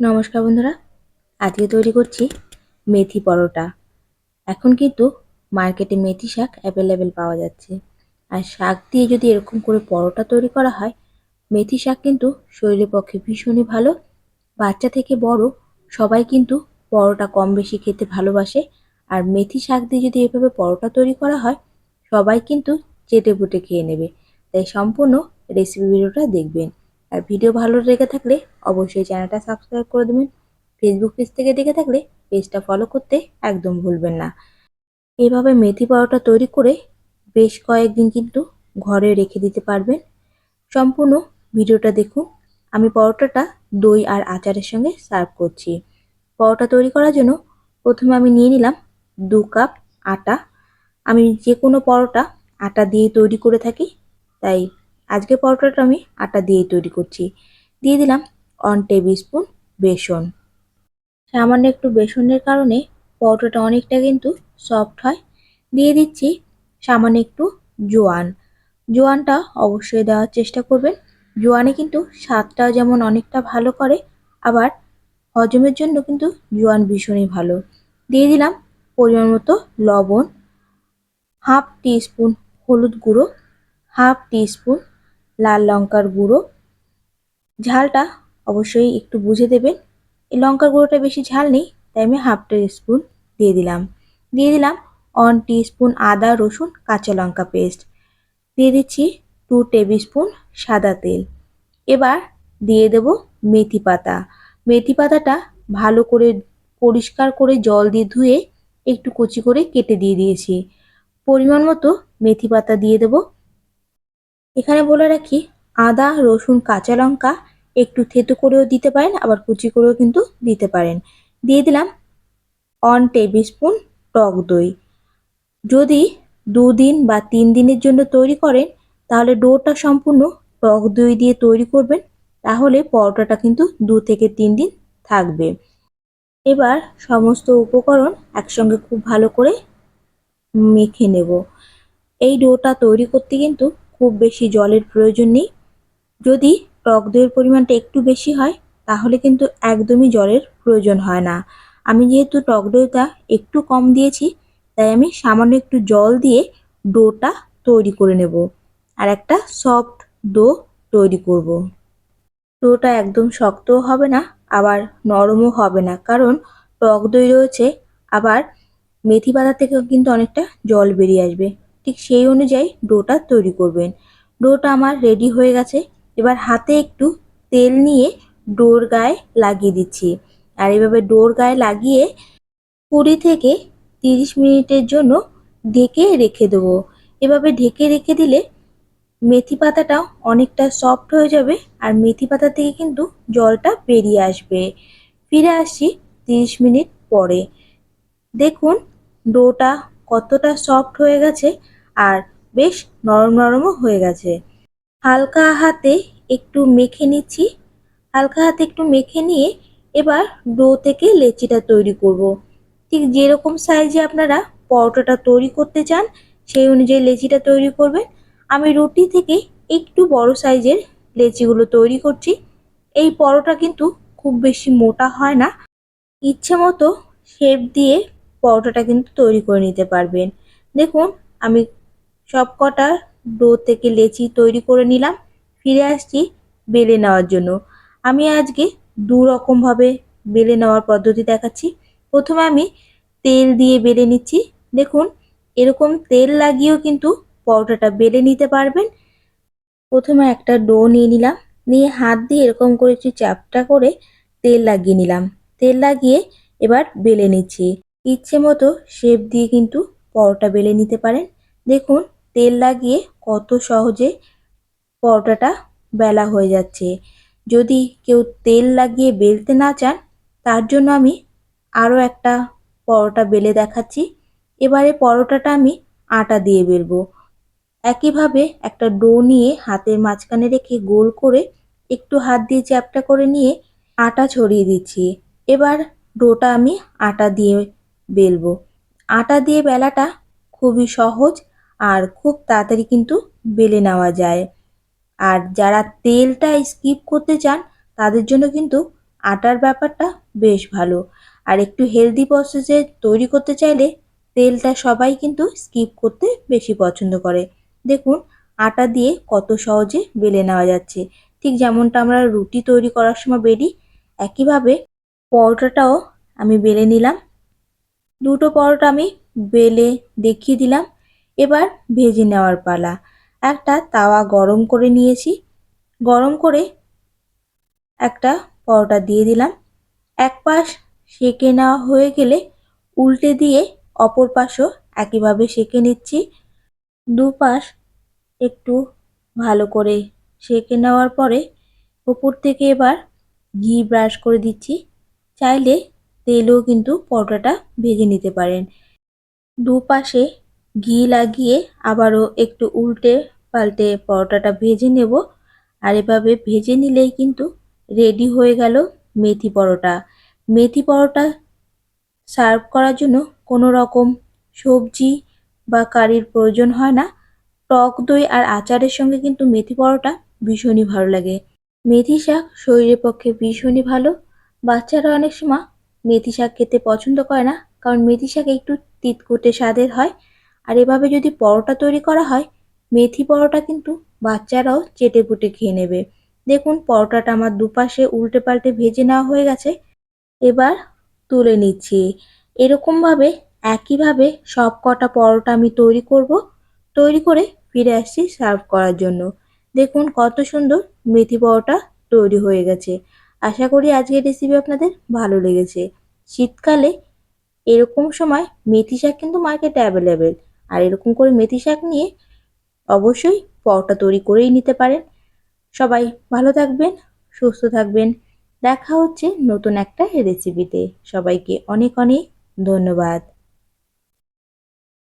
নমস্কার বন্ধুরা, আজকে তৈরি করছি মেথি পরোটা। এখন কিন্তু মার্কেটে মেথি শাক অ্যাভেলেবেল পাওয়া যাচ্ছে। আর শাক দিয়ে যদি এরকম করে পরোটা তৈরি করা হয়, মেথি শাক কিন্তু শরীরের পক্ষে ভীষণই ভালো। বাচ্চা থেকে বড় সবাই কিন্তু পরোটা কম বেশি খেতে ভালোবাসে। আর মেথি শাক দিয়ে যদি এভাবে পরোটা তৈরি করা হয়, সবাই কিন্তু চেটে পুটে খেয়ে নেবে। তাই সম্পূর্ণ রেসিপি ভিডিওটা দেখবেন। আর ভিডিও ভালো লেগে থাকলে অবশ্যই চ্যানেলটা সাবস্ক্রাইব করে দেবেন। ফেসবুক পেজ থেকে দেখে থাকলে পেজটা ফলো করতে একদম ভুলবেন না। এভাবে মেথি পরোটা তৈরি করে বেশ কয়েকদিন কিন্তু ঘরে রেখে দিতে পারবেন। সম্পূর্ণ ভিডিওটা দেখুন। আমি পরোটাটা দই আর আচারের সঙ্গে সার্ভ করছি। পরোটা তৈরি করার জন্য প্রথমে আমি নিয়ে নিলাম দু কাপ আটা। আমি যে কোনো পরোটা আটা দিয়ে তৈরি করে থাকি, তাই আজকে পরোটাটা আমি আটা দিয়েই তৈরি করছি। দিয়ে দিলাম ওয়ান টেবিল স্পুন বেসন। সামান্য একটু বেসনের কারণে পরোটাটা অনেকটা কিন্তু সফট হয়। দিয়ে দিচ্ছি সামান্য একটু জোয়ান। জোয়ানটা অবশ্যই দেওয়ার চেষ্টা করবেন। জোয়ানে কিন্তু স্বাদটা যেমন অনেকটা ভালো করে, আবার হজমের জন্য কিন্তু জোয়ান ভীষণই ভালো। দিয়ে দিলাম পরিমাণ মতো লবণ হাফ টি স্পুন হলুদ গুঁড়ো হাফ টি স্পুন লাল লঙ্কার গুঁড়ো। ঝালটা অবশ্যই একটু বুঝে দেবেন। এই লঙ্কার গুঁড়োটা বেশি ঝাল নেই, তাই আমি হাফ টি স্পুন দিয়ে দিলাম। দিয়ে দিলাম ওয়ান টি স্পুন আদা, রসুন, কাঁচা লঙ্কা পেস্ট। দিয়ে দিচ্ছি টু টেবিল স্পুন সাদা তেল। এবার দিয়ে দেব মেথি পাতা। মেথি পাতাটা ভালো করে পরিষ্কার করে জল দিয়ে ধুয়ে একটু কুচি করে কেটে দিয়ে দিয়েছি। পরিমাণ মতো মেথি পাতা দিয়ে দেবো। এখানে বলে রাখি, আদা, রসুন, কাঁচা লঙ্কা একটু থেতো করেও দিতে পারেন, আবার কুচি করেও কিন্তু দিতে পারেন। দিয়ে দিলাম অন টেবিল স্পুন টক দই। যদি দুদিন বা তিন দিনের জন্য তৈরি করেন, তাহলে ডোটা সম্পূর্ণ টক দই দিয়ে তৈরি করবেন, তাহলে পরোটাটা কিন্তু দু থেকে তিন দিন থাকবে। এবার সমস্ত উপকরণ একসঙ্গে খুব ভালো করে মেখে নেব। এই ডোটা তৈরি করতে কিন্তু খুব বেশি জলের প্রয়োজন নেই। যদি টক দইয়ের পরিমাণটা একটু বেশি হয়, তাহলে কিন্তু একদমই জলের প্রয়োজন হয় না। আমি যেহেতু টক দইটা একটু কম দিয়েছি, তাই আমি সামান্য একটু জল দিয়ে ডোটা তৈরি করে নেব আর একটা সফট ডো তৈরি করব। ডোটা একদম শক্তও হবে না, আবার নরমও হবে না, কারণ টক দই রয়েছে, আবার মেথি পাতা থেকেও কিন্তু অনেকটা জল বেরিয়ে আসবে। ঠিক সেই অনুযায়ী ডোটা তৈরি করবেন। ডোটা আমার রেডি হয়ে গেছে। এবার হাতে একটু তেল নিয়ে ডোর গায়ে লাগিয়ে দিচ্ছি। আর এভাবে ডোর গায়ে লাগিয়ে কুড়ি থেকে তিরিশ মিনিটের জন্য ঢেকে রেখে দেবো। এভাবে ঢেকে রেখে দিলে মেথি পাতাটাও অনেকটা সফট হয়ে যাবে আর মেথি পাতা থেকে কিন্তু জলটা বেরিয়ে আসবে। ফিরে আসছি তিরিশ মিনিট পরে। দেখুন, ডোটা কতটা সফট হয়ে গেছে আর বেশ নরম নরমও হয়ে গেছে। হালকা হাতে একটু মেখে নিচ্ছি। হালকা হাতে একটু মেখে নিয়ে এবার ডো থেকে লেচিটা তৈরি করব। ঠিক যেরকম সাইজে আপনারা পরোটাটা তৈরি করতে চান, সেই অনুযায়ী লেচিটা তৈরি করবেন। আমি রুটি থেকে একটু বড় সাইজের লেচিগুলো তৈরি করছি। এই পরোটা কিন্তু খুব বেশি মোটা হয় না। ইচ্ছে মতো শেপ দিয়ে পরোটাটা কিন্তু তৈরি করে নিতে পারবেন। দেখুন, আমি সব কটা ডো থেকে লেচি তৈরি করে নিলাম। ফিরে আসছি বেলে নেওয়ার জন্য। আমি আজকে দু রকমভাবে বেলে নেওয়ার পদ্ধতি দেখাচ্ছি। প্রথমে আমি তেল দিয়ে বেলে নিচ্ছি। দেখুন, এরকম তেল লাগিয়েও কিন্তু পরোটাটা বেলে নিতে পারবেন। প্রথমে একটা ডো নিয়ে নিলাম। নিয়ে হাত দিয়ে এরকম করে একটু চাপটা করে তেল লাগিয়ে নিলাম। তেল লাগিয়ে এবার বেলে নিচ্ছি। ইচ্ছে মতো শেপ দিয়ে কিন্তু পরোটা বেলে নিতে পারেন। দেখুন তেল লাগিয়ে কত সহজে পরোটাটা বেলা হয়ে যাচ্ছে। যদি কেউ তেল লাগিয়ে বেলতে না চান, তার জন্য আমি আরও একটা পরোটা বেলে দেখাচ্ছি। এবারে পরোটাটা আমি আটা দিয়ে বেলবো। একইভাবে একটা ডো নিয়ে হাতের মাঝখানে রেখে গোল করে একটু হাত দিয়ে চ্যাপটা করে নিয়ে আটা ছড়িয়ে দিচ্ছি। এবার ডোটা আমি আটা দিয়ে বেলবো। আটা দিয়ে বেলাটা খুবই সহজ আর খুব তাড়াতাড়ি কিন্তু বেলে নেওয়া যায়। আর যারা তেলটা স্কিপ করতে চান, তাদের জন্য কিন্তু আটার ব্যাপারটা বেশ ভালো। আর একটু হেলদি প্রসেসে তৈরি করতে চাইলে, তেলটা সবাই কিন্তু স্কিপ করতে বেশি পছন্দ করে। দেখুন, আটা দিয়ে কত সহজে বেলে নেওয়া যাচ্ছে। ঠিক যেমনটা আমরা রুটি তৈরি করার সময় বেলি, একইভাবে পরোটাটাও আমি বেলে নিলাম। দুটো পরোটা আমি বেলে দেখিয়ে দিলাম। এবার ভেজে নেওয়ার পালা। একটা তাওয়া গরম করে নিয়েছি। গরম করে একটা পরোটা দিয়ে দিলাম। এক পাশ সেঁকে নেওয়া হয়ে গেলে উল্টে দিয়ে অপর পাশও একইভাবে সেঁকে নিচ্ছি। দুপাশ একটু ভালো করে সেঁকে নেওয়ার পরে উপর থেকে এবার ঘি ব্রাশ করে দিচ্ছি। চাইলে তেলেও কিন্তু পরোটাটা ভেজে নিতে পারেন। দুপাশে ঘি লাগিয়ে আবারও একটু উল্টে পাল্টে পরোটাটা ভেজে নেব। আর এভাবে ভেজে নিলেই কিন্তু রেডি হয়ে গেল মেথি পরোটা। মেথি পরোটা সার্ভ করার জন্য কোনো রকম সবজি বা কারির প্রয়োজন হয় না। টক দই আর আচারের সঙ্গে কিন্তু মেথি পরোটা ভীষণই ভালো লাগে। মেথি শাক শরীরের পক্ষে ভীষণই ভালো। বাচ্চারা অনেক সময় মেথি শাক খেতে পছন্দ করে না, কারণ মেথি শাক একটু তিতকুটে স্বাদের হয়। আর এভাবে যদি পরোটা তৈরি করা হয়, মেথি পরোটা কিন্তু বাচ্চারাও চেটে পুটে খেয়ে নেবে। দেখুন, পরোটাটা আমার দুপাশে উল্টে পাল্টে ভেজে নেওয়া হয়ে গেছে। এবার তুলে নিচ্ছি। এরকমভাবে, একইভাবে সব কটা পরোটা আমি তৈরি করব। তৈরি করে ফিরে আসছি সার্ভ করার জন্য। দেখুন, কত সুন্দর মেথি পরোটা তৈরি হয়ে গেছে। আশা করি আজকের রেসিপি আপনাদের ভালো লেগেছে। শীতকালে এরকম সময় মেথি শাক কিন্তু মার্কেটে অ্যাভেলেবেল আর এরকম করে মেথি শাক নিয়ে অবশ্যই পরোটা তৈরি করেই নিতে পারেন। সবাই ভালো থাকবেন, সুস্থ থাকবেন। দেখা হচ্ছে নতুন একটা রেসিপিতে সবাইকে অনেক অনেক ধন্যবাদ।